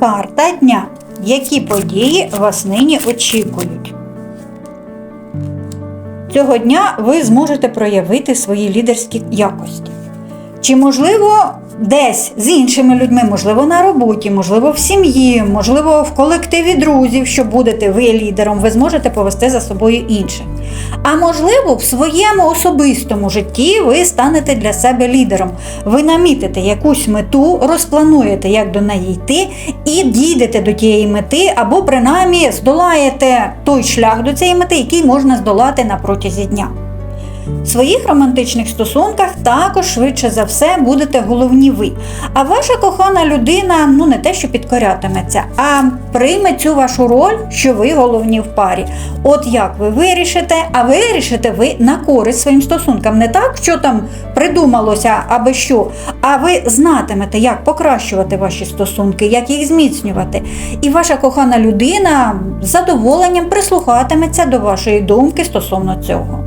Карта дня. Які події вас нині очікують? Цього дня ви зможете проявити свої лідерські якості. Чи можливо десь з іншими людьми, можливо, на роботі, можливо, в сім'ї, можливо, в колективі друзів, що будете ви лідером, ви зможете повести за собою інших. А можливо, в своєму особистому житті ви станете для себе лідером. Ви намітите якусь мету, розплануєте, як до неї йти, і дійдете до тієї мети, або принаймні здолаєте той шлях до цієї мети, який можна здолати на протязі дня. В своїх романтичних стосунках також швидше за все будете головні ви. А ваша кохана людина ну не те, що підкорятиметься, а прийме цю вашу роль, що ви головні в парі. От як ви вирішите, а вирішите ви на користь своїм стосункам. Не так, що там придумалося аби що, а ви знатимете, як покращувати ваші стосунки, як їх зміцнювати. І ваша кохана людина з задоволенням прислухатиметься до вашої думки стосовно цього.